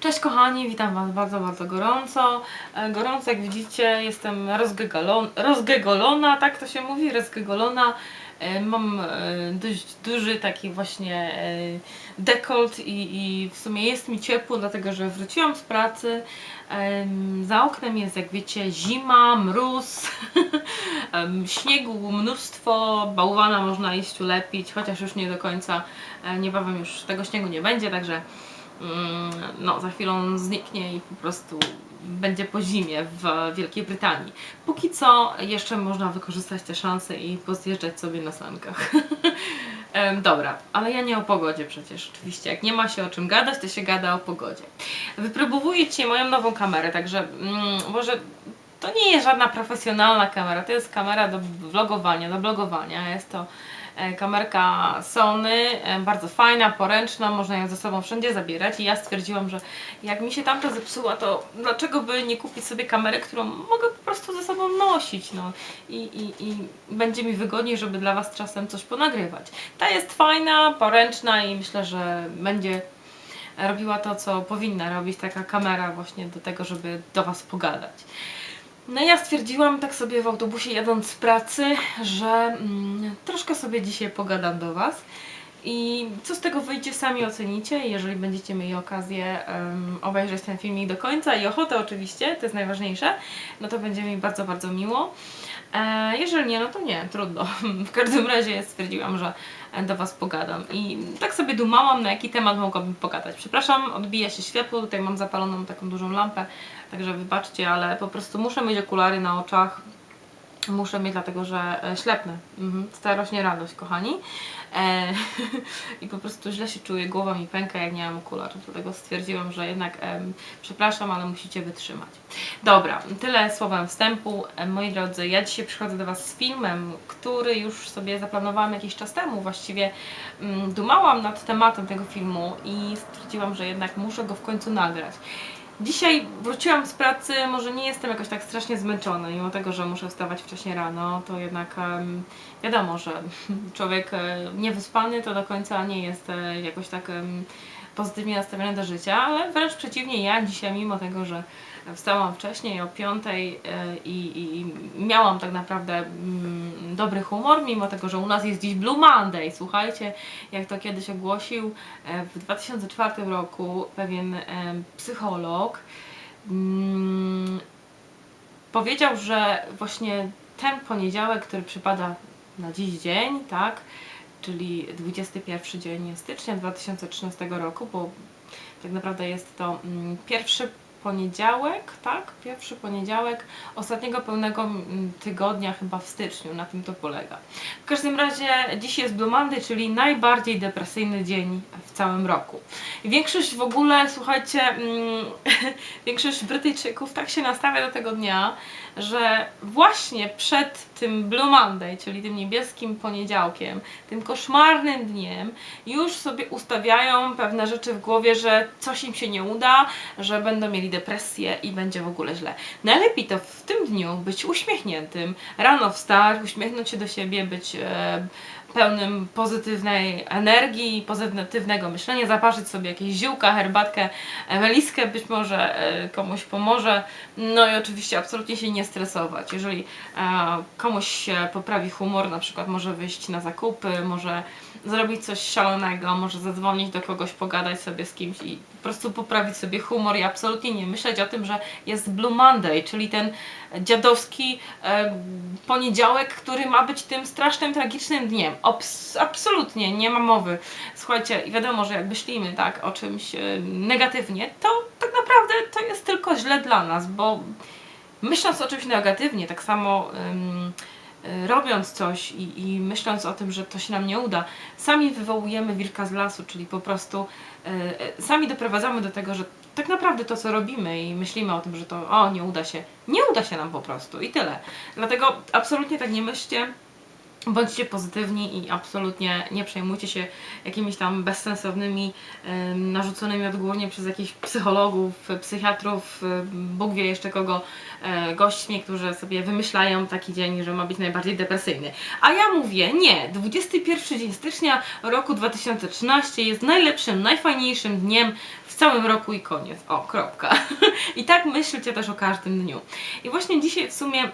Cześć kochani, witam Was bardzo, bardzo gorąco. E, Gorąco, jak widzicie, jestem rozgegolon- rozgegolona, tak to się mówi, rozgegolona. E, Mam e, dość duży taki właśnie dekolt i, i w sumie jest mi ciepło, dlatego że wróciłam z pracy. Za oknem jest, jak wiecie, zima, mróz, śniegu mnóstwo, bałwana można iść ulepić, chociaż już nie do końca, niebawem już tego śniegu nie będzie, także no za chwilę on zniknie i po prostu będzie po zimie w Wielkiej Brytanii. Póki co jeszcze można wykorzystać te szanse i pozjeżdżać sobie na sankach. Dobra, ale ja nie o pogodzie przecież, oczywiście. Jak nie ma się o czym gadać, to się gada o pogodzie. Wypróbowuję dzisiaj moją nową kamerę, także mm, może to nie jest żadna profesjonalna kamera, to jest kamera do vlogowania, do blogowania. Jest to kamerka Sony, e, bardzo fajna, poręczna, można ją ze sobą wszędzie zabierać i ja stwierdziłam, że jak mi się tamta zepsuła, to dlaczego by nie kupić sobie kamerę, którą mogę po prostu ze sobą nosić, no i, i, i będzie mi wygodniej, żeby dla Was czasem coś ponagrywać. Ta jest fajna, poręczna i myślę, że będzie robiła to, co powinna robić taka kamera właśnie do tego, żeby do Was pogadać. No ja stwierdziłam tak sobie w autobusie jadąc z pracy, że mm, troszkę sobie dzisiaj pogadam do Was. I co z tego wyjdzie, sami ocenicie. Jeżeli będziecie mieli okazję em, obejrzeć ten filmik do końca i ochotę oczywiście, to jest najważniejsze, no to będzie mi bardzo, bardzo miło. E, jeżeli nie, no to nie, trudno. W każdym razie stwierdziłam, że do Was pogadam. I tak sobie dumałam, na jaki temat mogłabym pogadać. Przepraszam, odbija się światło, tutaj mam zapaloną taką dużą lampę, także wybaczcie, ale po prostu muszę mieć okulary na oczach. Muszę mieć, dlatego że e, ślepnę. Mhm. Starość radość, kochani. E, I po prostu źle się czuję, głowa mi pęka, jak nie mam okularów. Dlatego stwierdziłam, że jednak przepraszam, ale musicie wytrzymać. Dobra, tyle słowem wstępu. E, Moi drodzy, ja dzisiaj przychodzę do Was z filmem, który już sobie zaplanowałam jakiś czas temu. Właściwie mm, dumałam nad tematem tego filmu i stwierdziłam, że jednak muszę go w końcu nagrać. Dzisiaj wróciłam z pracy, może nie jestem jakoś tak strasznie zmęczona, mimo tego, że muszę wstawać wcześniej rano, to jednak em, wiadomo, że człowiek e, niewyspany to do końca nie jest e, jakoś tak em, pozytywnie nastawiony do życia, ale wręcz przeciwnie, ja dzisiaj mimo tego, że wstałam wcześniej o piątej e, i, i miałam tak naprawdę mm, dobry humor, mimo tego, że u nas jest dziś Blue Monday. Słuchajcie, jak to kiedyś ogłosił e, w 2004 roku pewien e, psycholog, mm, powiedział, że właśnie ten poniedziałek, który przypada na dziś dzień, tak, czyli 21 dzień stycznia 2013 roku, bo tak naprawdę jest to mm, pierwszy poniedziałek, tak? Pierwszy poniedziałek ostatniego pełnego mm, tygodnia chyba w styczniu, na tym to polega. W każdym razie dziś jest Blue Monday, czyli najbardziej depresyjny dzień w całym roku. I większość w ogóle, słuchajcie, mm, większość Brytyjczyków tak się nastawia do tego dnia, że właśnie przed tym Blue Monday, czyli tym niebieskim poniedziałkiem, tym koszmarnym dniem, już sobie ustawiają pewne rzeczy w głowie, że coś im się nie uda, że będą mieli depresję i będzie w ogóle źle. Najlepiej to w tym dniu być uśmiechniętym, rano wstać, uśmiechnąć się do siebie, być e, pełnym pozytywnej energii, pozytywnego myślenia, zaparzyć sobie jakieś ziółka, herbatkę, meliskę być może e, komuś pomoże. No i oczywiście absolutnie się nie stresować. Jeżeli e, komuś się poprawi humor, na przykład może wyjść na zakupy, może zrobić coś szalonego, może zadzwonić do kogoś, pogadać sobie z kimś i po prostu poprawić sobie humor i absolutnie nie myśleć o tym, że jest Blue Monday, czyli ten dziadowski e, poniedziałek, który ma być tym strasznym, tragicznym dniem. Obs- absolutnie nie ma mowy. Słuchajcie, i wiadomo, że jak myślimy tak o czymś e, negatywnie, to tak naprawdę to jest tylko źle dla nas, bo myśląc o czymś negatywnie, tak samo y, robiąc coś i, i myśląc o tym, że to się nam nie uda, sami wywołujemy wilka z lasu, czyli po prostu y, y, sami doprowadzamy do tego, że tak naprawdę to, co robimy i myślimy o tym, że to o, nie uda się, nie uda się nam po prostu i tyle. Dlatego absolutnie tak nie myślcie. Bądźcie pozytywni i absolutnie nie przejmujcie się jakimiś tam bezsensownymi, narzuconymi odgórnie przez jakichś psychologów, psychiatrów, Bóg wie jeszcze kogo, e, gośćmi, którzy sobie wymyślają taki dzień, że ma być najbardziej depresyjny. A ja mówię, nie, 21 dzień stycznia roku 2013 jest najlepszym, najfajniejszym dniem w całym roku i koniec. O, kropka. I tak myślcie też o każdym dniu. I właśnie dzisiaj w sumie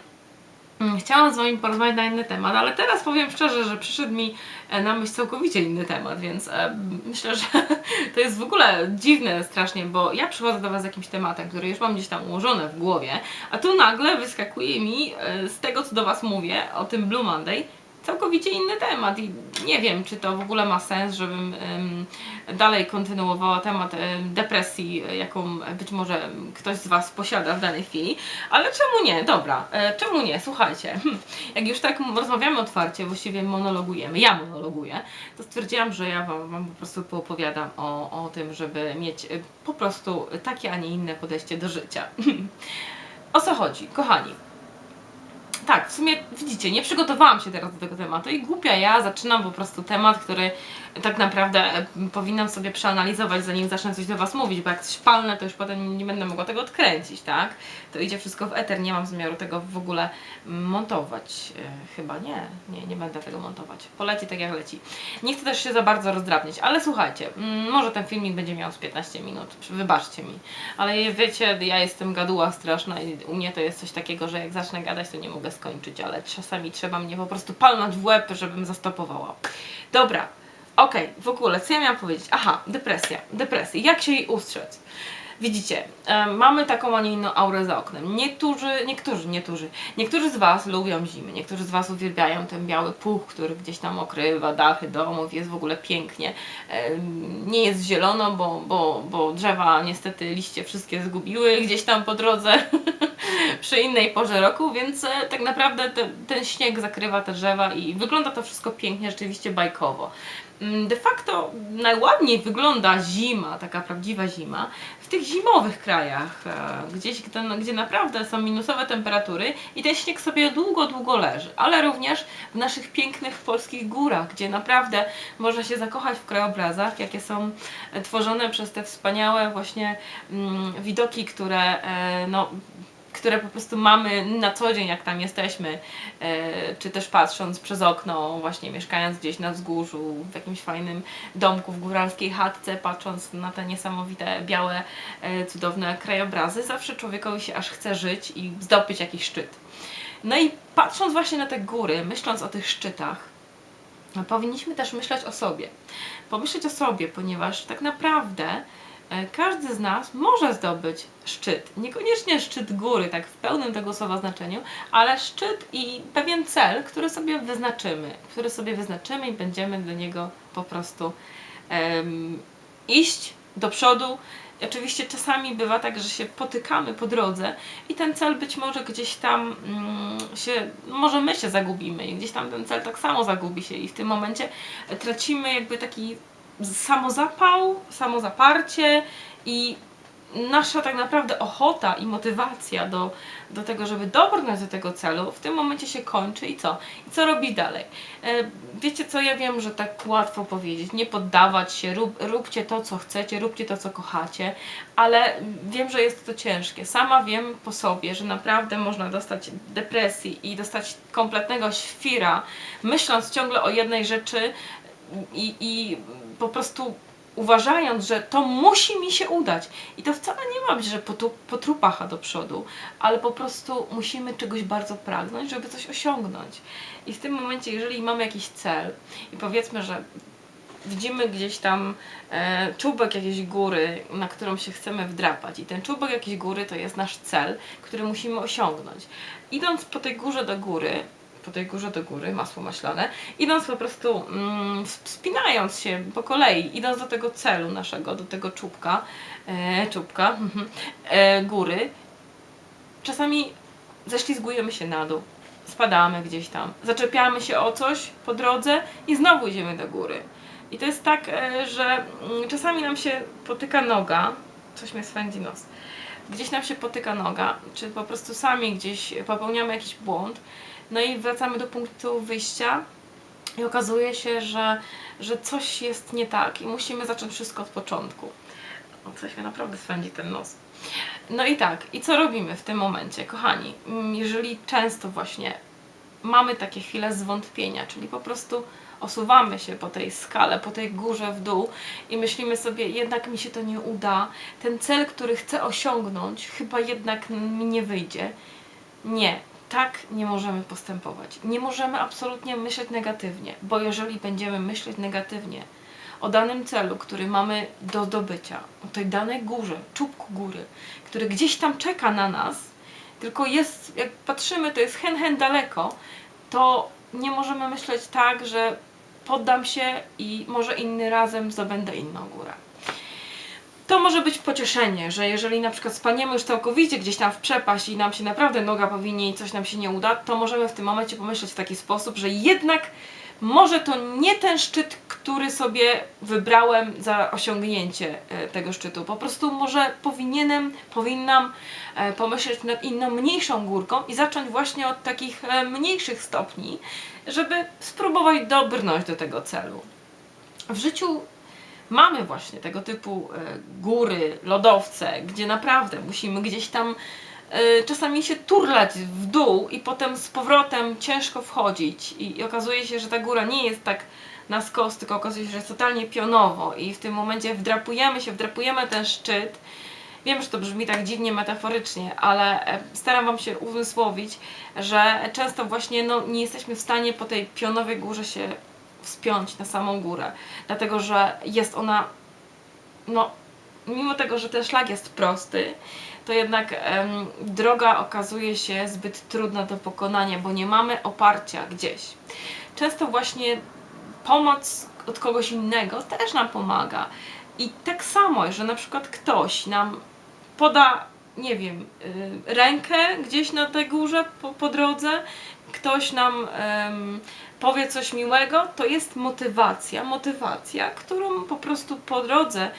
Chciałam z Wami porozmawiać na inny temat, ale teraz powiem szczerze, że przyszedł mi e, na myśl całkowicie inny temat, więc e, myślę, że to jest w ogóle dziwne strasznie, bo ja przychodzę do Was z jakimś tematem, który już mam gdzieś tam ułożony w głowie, a tu nagle wyskakuje mi e, z tego, co do Was mówię, o tym Blue Monday, całkowicie inny temat i nie wiem, czy to w ogóle ma sens, żebym dalej kontynuowała temat em, depresji, jaką być może ktoś z Was posiada w danej chwili, ale czemu nie? Dobra, e, czemu nie? Słuchajcie, hm, jak już tak rozmawiamy otwarcie, właściwie monologujemy, ja monologuję, to stwierdziłam, że ja Wam, wam po prostu poopowiadam o, o tym, żeby mieć e, po prostu takie, a nie inne podejście do życia. o co chodzi, kochani? Tak, w sumie widzicie, nie przygotowałam się teraz do tego tematu i głupia ja zaczynam po prostu temat, który tak naprawdę e, powinnam sobie przeanalizować, zanim zacznę coś do Was mówić, bo jak coś palne, to już potem nie będę mogła tego odkręcić, tak? To idzie wszystko w eter, nie mam zamiaru tego w ogóle montować. E, chyba nie, nie, nie będę tego montować. Poleci tak jak leci. Nie chcę też się za bardzo rozdrabniać, ale słuchajcie, mm, może ten filmik będzie miał z 15 minut, wybaczcie mi. Ale wiecie, ja jestem gaduła straszna i u mnie to jest coś takiego, że jak zacznę gadać, to nie mogę skończyć, ale czasami trzeba mnie po prostu palnąć w łeb, żebym zastopowała. Dobra, okej, w ogóle, co ja miałam powiedzieć? Aha, depresja, depresja. Jak się jej ustrzec? Widzicie, mamy taką, a nie inną aurę za oknem. Niektórzy, niektórzy, niektórzy, niektórzy z Was lubią zimy, niektórzy z Was uwielbiają ten biały puch, który gdzieś tam okrywa dachy domów, jest w ogóle pięknie. Nie jest zielono, bo, bo, bo drzewa niestety liście wszystkie zgubiły gdzieś tam po drodze przy innej porze roku, więc e, tak naprawdę te, ten śnieg zakrywa te drzewa i wygląda to wszystko pięknie, rzeczywiście bajkowo. Mm, De facto najładniej wygląda zima, taka prawdziwa zima, w tych zimowych krajach, e, gdzieś gdzie, naprawdę są minusowe temperatury i ten śnieg sobie długo, długo leży, ale również w naszych pięknych polskich górach, gdzie naprawdę można się zakochać w krajobrazach, jakie są e, tworzone przez te wspaniałe właśnie mm, widoki, które no, które po prostu mamy na co dzień, jak tam jesteśmy, e, czy też patrząc przez okno, właśnie mieszkając gdzieś na wzgórzu, w jakimś fajnym domku, w góralskiej chatce, patrząc na te niesamowite, białe, e, cudowne krajobrazy, zawsze człowiekowi się aż chce żyć i zdobyć jakiś szczyt. No i patrząc właśnie na te góry, myśląc o tych szczytach, powinniśmy też myśleć o sobie. Pomyśleć o sobie, ponieważ tak naprawdę każdy z nas może zdobyć szczyt. Niekoniecznie szczyt góry, tak w pełnym tego słowa znaczeniu, ale szczyt i pewien cel, który sobie wyznaczymy. Który sobie wyznaczymy i będziemy do niego po prostu em, iść do przodu. Oczywiście czasami bywa tak, że się potykamy po drodze i ten cel być może gdzieś tam mm, się, może my się zagubimy i gdzieś tam ten cel tak samo zagubi się i w tym momencie tracimy jakby taki samozapał, samozaparcie i nasza tak naprawdę ochota i motywacja do, do tego, żeby dobrnąć do tego celu, w tym momencie się kończy i co? I co robić dalej? E, wiecie co, ja wiem, że tak łatwo powiedzieć, nie poddawać się, rób, róbcie to, co chcecie, róbcie to, co kochacie, ale wiem, że jest to ciężkie. Sama wiem po sobie, że naprawdę można dostać depresji i dostać kompletnego świra, myśląc ciągle o jednej rzeczy i, i po prostu uważając, że to musi mi się udać. I to wcale nie ma być, że po, tu, po trupacha do przodu, ale po prostu musimy czegoś bardzo pragnąć, żeby coś osiągnąć. I w tym momencie, jeżeli mamy jakiś cel i powiedzmy, że widzimy gdzieś tam e, czubek jakiejś góry, na którą się chcemy wdrapać i ten czubek jakiejś góry to jest nasz cel, który musimy osiągnąć. Idąc po tej górze do góry, po tej górze do góry, masło maślane, idąc po prostu, mm, wspinając się po kolei, idąc do tego celu naszego, do tego czubka, e, czubka, mhm, e, góry, czasami ześlizgujemy się na dół, spadamy gdzieś tam, zaczepiamy się o coś po drodze i znowu idziemy do góry. I to jest tak, e, że mm, czasami nam się potyka noga, coś mnie swędzi nos, gdzieś nam się potyka noga, czy po prostu sami gdzieś popełniamy jakiś błąd, no i wracamy do punktu wyjścia i okazuje się, że, że coś jest nie tak i musimy zacząć wszystko od początku. O, coś mnie naprawdę swędzi ten nos. No i tak, i co robimy w tym momencie, kochani? Mm, Jeżeli często właśnie mamy takie chwile zwątpienia, czyli po prostu osuwamy się po tej skale, po tej górze w dół i myślimy sobie, jednak mi się to nie uda, ten cel, który chcę osiągnąć, chyba jednak mi nie wyjdzie. Nie, tak nie możemy postępować. Nie możemy absolutnie myśleć negatywnie, bo jeżeli będziemy myśleć negatywnie o danym celu, który mamy do zdobycia, o tej danej górze, czubku góry, który gdzieś tam czeka na nas, tylko jest, jak patrzymy, to jest hen, hen daleko, to nie możemy myśleć tak, że poddam się i może inny razem zdobędę inną górę. To może być pocieszenie, że jeżeli na przykład spaniemy już całkowicie gdzieś tam w przepaść i nam się naprawdę noga powinie i coś nam się nie uda, to możemy w tym momencie pomyśleć w taki sposób, że jednak może to nie ten szczyt, który sobie wybrałem za osiągnięcie e, tego szczytu. Po prostu może powinienem, powinnam e, pomyśleć nad inną, mniejszą górką i zacząć właśnie od takich e, mniejszych stopni, żeby spróbować dobrnąć do tego celu. W życiu mamy właśnie tego typu e, góry, lodowce, gdzie naprawdę musimy gdzieś tam e, czasami się turlać w dół i potem z powrotem ciężko wchodzić i, i okazuje się, że ta góra nie jest tak na skos, tylko okazuje się, że jest totalnie pionowo i w tym momencie wdrapujemy się, wdrapujemy ten szczyt. Wiem, że to brzmi tak dziwnie metaforycznie, ale e, staram Wam się uzmysłowić, że często właśnie no, nie jesteśmy w stanie po tej pionowej górze się wspiąć na samą górę, dlatego że jest ona, no, mimo tego, że ten szlak jest prosty, to jednak em, droga okazuje się zbyt trudna do pokonania, bo nie mamy oparcia gdzieś. Często właśnie pomoc od kogoś innego też nam pomaga. I tak samo, że na przykład ktoś nam poda, nie wiem, y, rękę gdzieś na tej górze po, po drodze, ktoś nam em, powie coś miłego, to jest motywacja. Motywacja, którą po prostu po drodze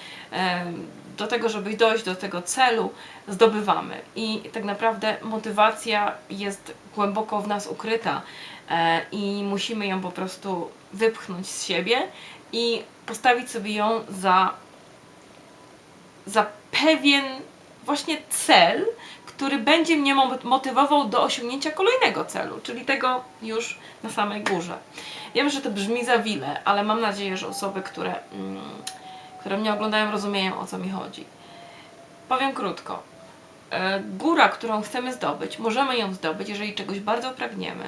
do tego, żeby dojść do tego celu, zdobywamy. I tak naprawdę motywacja jest głęboko w nas ukryta e, i musimy ją po prostu wypchnąć z siebie i postawić sobie ją za, za pewien właśnie cel, który będzie mnie mo- motywował do osiągnięcia kolejnego celu, czyli tego już na samej górze. Wiem, że to brzmi za wiele, ale mam nadzieję, że osoby, które, mm, które mnie oglądają, rozumieją o co mi chodzi. Powiem krótko. E, Góra, którą chcemy zdobyć, możemy ją zdobyć, jeżeli czegoś bardzo pragniemy,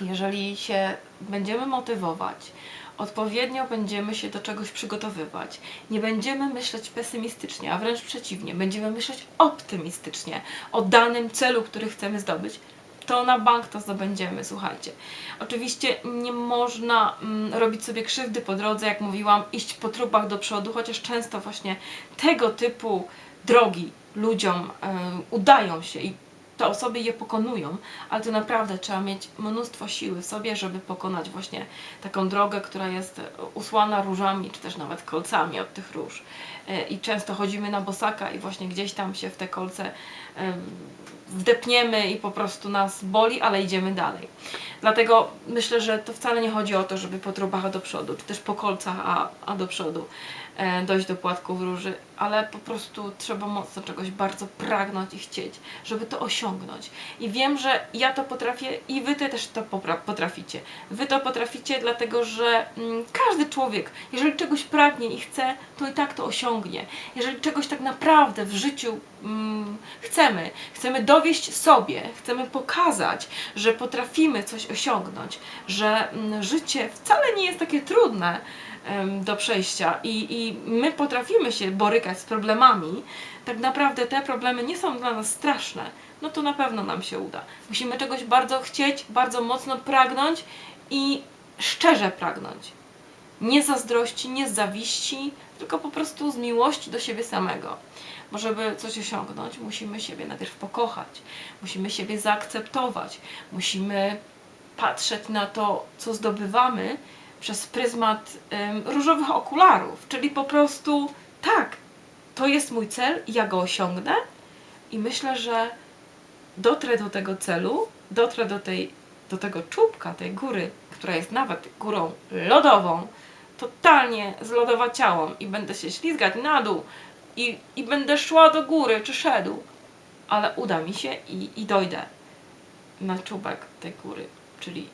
jeżeli się będziemy motywować, odpowiednio będziemy się do czegoś przygotowywać, nie będziemy myśleć pesymistycznie, a wręcz przeciwnie, będziemy myśleć optymistycznie o danym celu, który chcemy zdobyć, to na bank to zdobędziemy, słuchajcie. Oczywiście nie można mm, robić sobie krzywdy po drodze, jak mówiłam, iść po trupach do przodu, chociaż często właśnie tego typu drogi ludziom e, udają się i te osoby je pokonują, ale to naprawdę trzeba mieć mnóstwo siły w sobie, żeby pokonać właśnie taką drogę, która jest usłana różami, czy też nawet kolcami od tych róż. E, I często chodzimy na bosaka i właśnie gdzieś tam się w te kolce wdepniemy i po prostu nas boli, ale idziemy dalej. Dlatego myślę, że to wcale nie chodzi o to, żeby po trubach do przodu, czy też po kolcach, a, a do przodu e, dojść do płatków róży, ale po prostu trzeba mocno czegoś bardzo pragnąć i chcieć, żeby to osiągnąć. I wiem, że ja to potrafię i wy te też to potraficie. Wy to potraficie, dlatego że mm, każdy człowiek, jeżeli czegoś pragnie i chce, to i tak to osiągnie. Jeżeli czegoś tak naprawdę w życiu mm, chcemy, chcemy dowieść sobie, chcemy pokazać, że potrafimy coś osiągnąć, że mm, życie wcale nie jest takie trudne do przejścia i, i my potrafimy się borykać z problemami, tak naprawdę te problemy nie są dla nas straszne, no to na pewno nam się uda. Musimy czegoś bardzo chcieć, bardzo mocno pragnąć i szczerze pragnąć. Nie zazdrości, nie zawiści, tylko po prostu z miłości do siebie samego. Bo żeby coś osiągnąć, musimy siebie najpierw pokochać, musimy siebie zaakceptować, musimy patrzeć na to, co zdobywamy przez pryzmat em, różowych okularów, czyli po prostu tak, to jest mój cel, ja go osiągnę i myślę, że dotrę do tego celu, dotrę do, tej, do tego czubka, tej góry, która jest nawet górą lodową, totalnie zlodowaciałą i będę się ślizgać na dół i, i będę szła do góry czy szedł, ale uda mi się i, i dojdę na czubek tej góry, czyli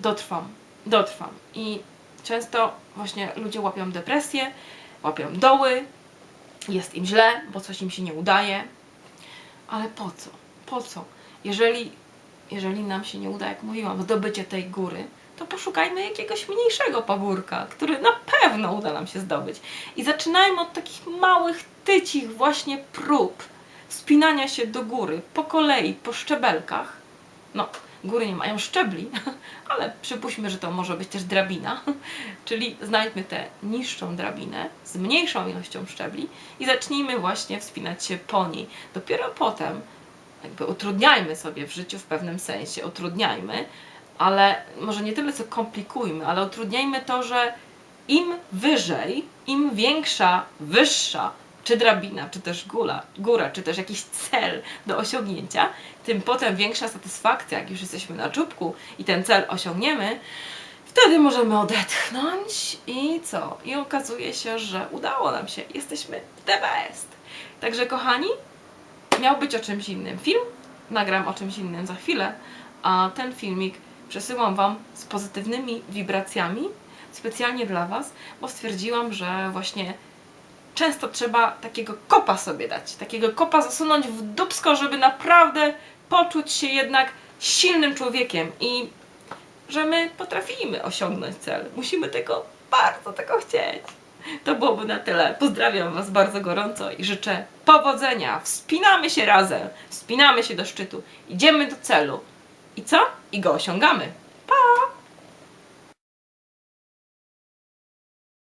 dotrwam, dotrwam. I często właśnie ludzie łapią depresję, łapią doły, jest im źle, bo coś im się nie udaje. Ale po co? Po co? Jeżeli, jeżeli nam się nie uda, jak mówiłam, zdobycie tej góry, to poszukajmy jakiegoś mniejszego pagórka, który na pewno uda nam się zdobyć. I zaczynajmy od takich małych, tycich właśnie prób wspinania się do góry, po kolei, po szczebelkach. No, góry nie mają szczebli, ale przypuśćmy, że to może być też drabina. Czyli znajdźmy tę niższą drabinę z mniejszą ilością szczebli i zacznijmy właśnie wspinać się po niej. Dopiero potem jakby utrudniajmy sobie w życiu w pewnym sensie, utrudniajmy, ale może nie tyle co komplikujmy, ale utrudniajmy to, że im wyżej, im większa, wyższa, czy drabina, czy też góra, góra, czy też jakiś cel do osiągnięcia, tym potem większa satysfakcja, jak już jesteśmy na czubku i ten cel osiągniemy, wtedy możemy odetchnąć i co? I okazuje się, że udało nam się. Jesteśmy the best. Także kochani, miał być o czymś innym film, nagram o czymś innym za chwilę, a ten filmik przesyłam Wam z pozytywnymi wibracjami specjalnie dla Was, bo stwierdziłam, że właśnie często trzeba takiego kopa sobie dać, takiego kopa zasunąć w dubsko, żeby naprawdę poczuć się jednak silnym człowiekiem i że my potrafimy osiągnąć cel. Musimy tego bardzo tego chcieć. To byłoby na tyle. Pozdrawiam Was bardzo gorąco i życzę powodzenia. Wspinamy się razem, wspinamy się do szczytu, idziemy do celu. I co? I go osiągamy. Pa!